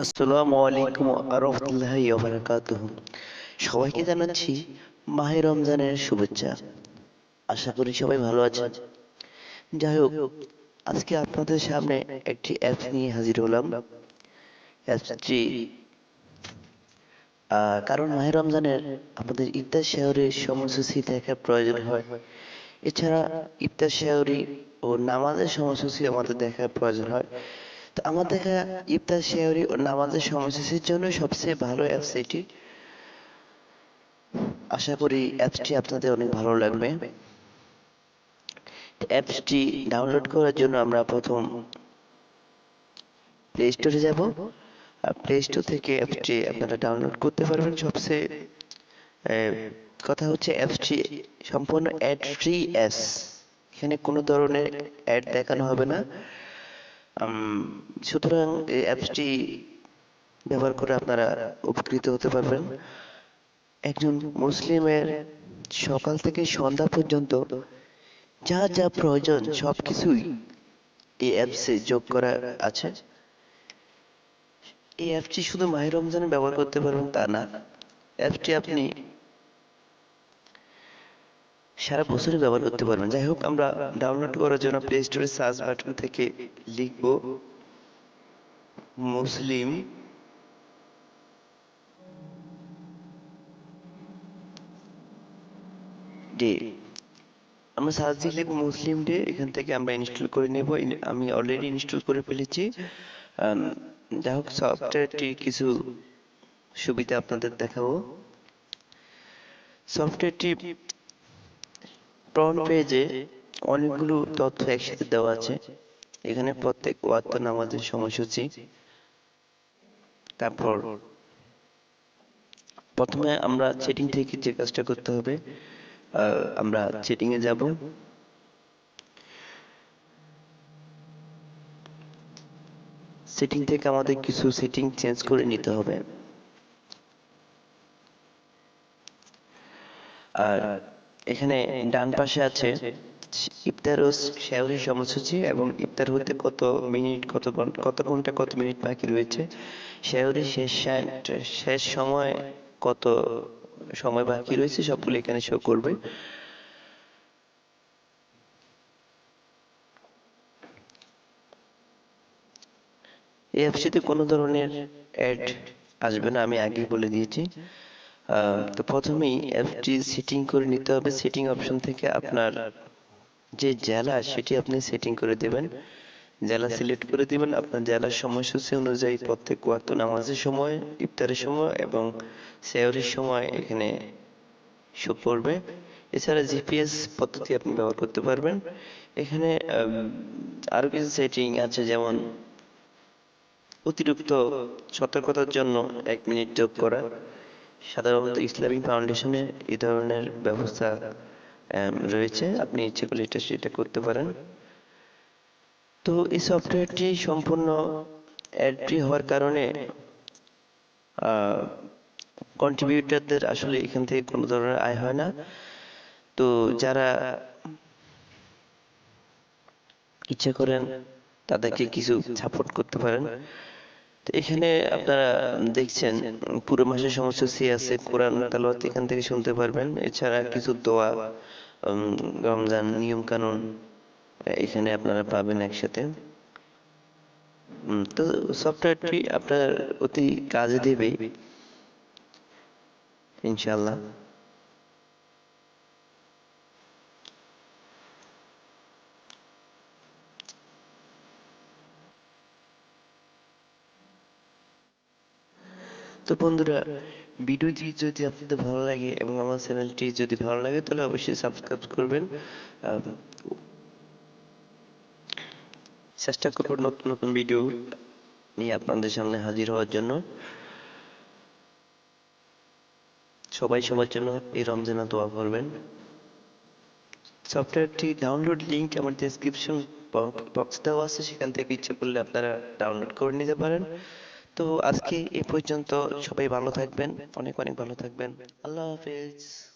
আসসালামু আলাইকুম আরহামতুল্লাহি বারাকাতুহু। সবাইকে জানাচ্ছি মাহে রমজানের শুভেচ্ছা। আশা করি সবাই ভালো আছেন। যাই হোক, আজকে আপনাদের সামনে একটি অ্যাপস নিয়ে হাজির হলাম। অ্যাপসটি কারণ মাহে রমজানের আমাদের ইফতার শহরের সময়সূচি দেখার প্রয়োজন হয়। এছাড়া ইফতার শাহরি ও নামাজের সময়সূচি আমাদের দেখার প্রয়োজন হয়। তো আমার দেখা ইফতার শাহরি ও নামাজের সময়সূচির জন্য সবচেয়ে ভালো অ্যাপস এটি আশা করি অ্যাপসটি আপনাদের অনেক ভালো লাগবে। অ্যাপসটি ডাউনলোড করার জন্য আমরা প্রথম প্লে স্টোরে যাব। আর প্লে স্টোর থেকে অ্যাপসটি আপনারা ডাউনলোড করতে পারবেন। সবচেয়ে কথা হচ্ছে অ্যাপসটি সম্পূর্ণ অ্যাড ফ্রি অ্যাপস এখানে কোনো ধরনের অ্যাড দেখানো হবে না। সুতরাং এই অ্যাপসটি ব্যবহার করে আপনারা উপকৃত হতে পারবেন। একজন মুসলিমের সকাল থেকে সন্ধ্যা পর্যন্ত যা যা প্রয়োজন সবকিছুই এই অ্যাপসে যোগ করা আছে। এই অ্যাপটি শুধু মাহে রমজানে ব্যবহার করতে পারবেন তা না। অ্যাপটি আপনি সারা বছরই ব্যবহার করতে পারবেন। যাই হোক, আমরা ডাউনলোড করার জন্য প্লে স্টোরে সার্চ বাটন থেকে লিখব মুসলিম ডে আমরা সার্চ দিয়ে লিখব মুসলিম ডে এখান থেকে আমরা ইনস্টল করে নেব। আমি অলরেডি ইনস্টল করে ফেলেছি। যাই হোক সফটওয়্যারটি কিছু সুবিধা আপনাদের দেখাবো। সফটওয়্যারটি ফ্রন্ট পেজে অনেকগুলো তথ্য একসাথে দেওয়া আছে। এখানে প্রত্যেক ওয়াক্ত নামাজের সময়সূচি, তারপর প্রথমে আমরা সেটিং থেকে যে কাজটা করতে হবে আমরা সেটিং এ যাব। সেটিং থেকে আমাদের কিছু সেটিং চেঞ্জ করে নিতে হবে। আর এখানে ডান পাশে আছে ইফতার ও সেহরির সময়সূচি এবং ইফতার হতে কত মিনিট, কত কত ঘণ্টা, কত মিনিট বাকি রয়েছে? সেহরির শেষ শেষ সময় কত সময় বাকি রয়েছে? সবগুলো এখানে শো করবে। এই অ্যাপসটিতে কোনো ধরনের অ্যাড আসবে না, আমি আগেই বলে দিয়েছি। তো প্রথমেই অ্যাপটি সেটিং করে নিতে হবে। সেটিং অপশন থেকে আপনার যে জেলা সেটি আপনি সেটিং করে দেবেন। জেলা সিলেক্ট করে দিবেন। আপনার জেলার সময়সূচি অনুযায়ী প্রত্যেক ওয়াক্ত নামাজের সময় ইফতারের সময় এবং সেহরির সময় এখানে শো করবে এছাড়া জিপিএস পদ্ধতি আপনি ব্যবহার করতে পারবেন। এখানে উম, আরও কিছু সেটিং আছে যেমন অতিরিক্ত সতর্কতার জন্য এক মিনিট যোগ করা। সাধারণত ইসলামিক ফাউন্ডেশনে এই ধরনের ব্যবস্থা রয়েছে। আপনি ইচ্ছে করলে এটা সেটা করতে পারেন। তো এই সফটওয়্যারটি সম্পূর্ণ অ্যাড ফ্রি হওয়ার কারণে কন্ট্রিবিউটারদের আসলে এখান থেকে কোনো ধরনের আয় হয় না। তো যারা ইচ্ছে করেন তাদেরকে কিছু সাপোর্ট করতে পারেন। এখানে আপনারা দেখছেন, পুরো মাসের সময়সূচি আছে কোরআন তালাওয়াত এখান থেকে শুনতে পারবেন। এছাড়া কিছু দোয়া রমজান নিয়ম কানুন এখানে আপনারা পাবেন একসাথে। তো সফটওয়্যারটি আপনার অতি কাজে দেবে ইনশাল্লাহ তো বন্ধুরা, ভিডিওটি যদি আপনাদের ভালো লাগে এবং আমার চ্যানেলটি যদি ভালো লাগে, তাহলে অবশ্যই সাবস্ক্রাইব করবেন। চেষ্টা করব নতুন নতুন ভিডিও নিয়ে আপনাদের সামনে হাজির হওয়ার জন্য। সবাই সবার জন্য এই রমজানে দোয়া করবেন। সফটওয়্যারটি ডাউনলোড লিংক আমার ডেসক্রিপশন বক্স দেওয়া আছে, সেখান থেকে ইচ্ছে করলে আপনারা ডাউনলোড করে নিতে পারেন। তো আজকে এই পর্যন্ত সবাই ভালো থাকবেন অনেক অনেক ভালো থাকবেন। আল্লাহ হাফেজ।